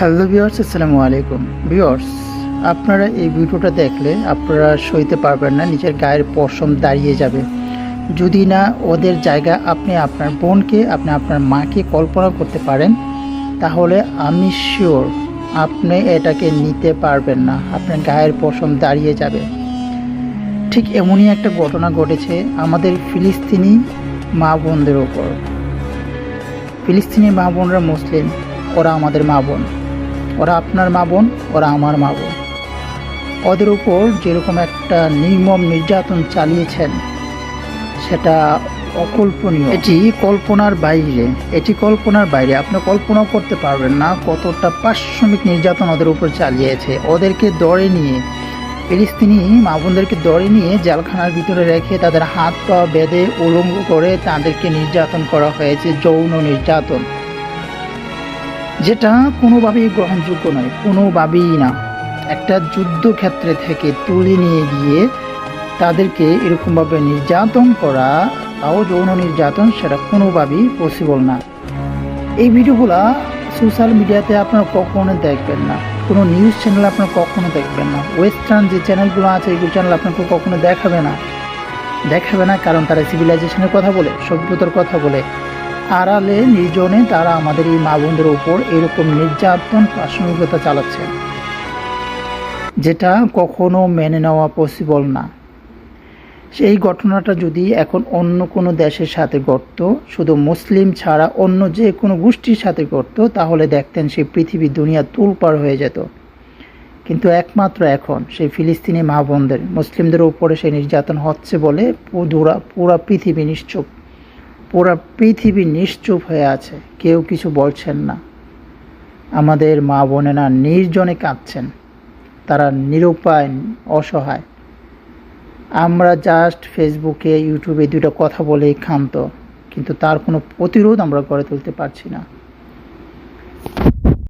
Hello viewers আসসালামু আলাইকুম viewers আপনারা এই ভিডিওটা দেখলে আপনারা সইতে পারবেন না, নিজের গায়ের পশম দাঁড়িয়ে যাবে। যদি না ওদের জায়গা আপনি আপনার বোনকে, আপনি আপনার মাকে কল্পনা করতে পারেন, তাহলে আমি শিওর আপনি এটাকে নিতে পারবেন না, আপনার গায়ের পশম দাঁড়িয়ে যাবে। ঠিক এমনই একটা ঘটনা ঘটেছে আমাদের ফিলিস্তিনি মা বোনদের ওপর। ফিলিস্তিনি মা বোনরা মুসলিম, ওরা আমাদের মা বোন। ওরা আপনার মা বোন, ওরা আমার মা বোন। ওদের উপর যেরকম একটা নির্মম নির্যাতন চালিয়েছেন, সেটা অকল্পনীয়। এটি কল্পনার বাইরে, এটি কল্পনার বাইরে। আপনি কল্পনাও করতে পারবেন না কতটা পারিশ্রমিক নির্যাতন ওদের উপর চালিয়েছে। ওদেরকে দড়ে নিয়ে, ফিলিস্তিনি মা বোনদেরকে দড়ে নিয়ে জেলখানার ভিতরে রেখে তাদের হাত পা বেঁধে উলঙ্গ করে তাদেরকে নির্যাতন করা হয়েছে, যৌন নির্যাতন। যেটা কোনোভাবেই গ্রহণযোগ্য নয়, কোনোভাবেই না। একটা যুদ্ধক্ষেত্রে থেকে তুলে নিয়ে গিয়ে তাদেরকে এরকমভাবে নির্যাতন করা, তাও যৌন নির্যাতন, সেটা কোনোভাবেই পসিবল না। এই ভিডিওগুলা সোশ্যাল মিডিয়াতে আপনারা কখনো দেখবেন না। কোনো নিউজ চ্যানেল আপনারা কখনো দেখবেন না। ওয়েস্টার্ন যে চ্যানেলগুলো আছে এইগুলো চ্যানেল আপনাকে কখনো দেখাবে না। দেখাবে না কারণ তারা সিভিলাইজেশনের কথা বলে, সভ্যতার কথা বলে। আড়ালে নির্জনে তারা আমাদের এই মা বোনদের উপর এরকম নির্যাতন প্রাসঙ্গিকতা চালাচ্ছে, যেটা কখনো মেনে নেওয়া পসিবল না। সেই ঘটনাটা যদি এখন অন্য কোনো দেশের সাথে ঘটত, শুধু মুসলিম ছাড়া অন্য যে কোনো গোষ্ঠীর সাথে ঘটত, তাহলে দেখতেন সেই পৃথিবী দুনিয়া তুলপার হয়ে যেত। কিন্তু একমাত্র এখন সেই ফিলিস্তিনি মা বোনদের মুসলিমদের উপরে সেই নির্যাতন হচ্ছে বলে পুরা পুরা পৃথিবী নিশ্চুপ। পুরা পৃথিবী নিশ্চুপ হয়ে আছে। কেউ কিছু বলছেন না। আমাদের মা বোনেরা নির্জনে কাঁদছেন। তারা নিরুপায়, অসহায়। আমরা জাস্ট ফেসবুকে ইউটিউবে দুটো কথা বলেই খান্ত কিন্তু তার কোনো প্রতিরোধ আমরা গড়ে তুলতে পারছি না।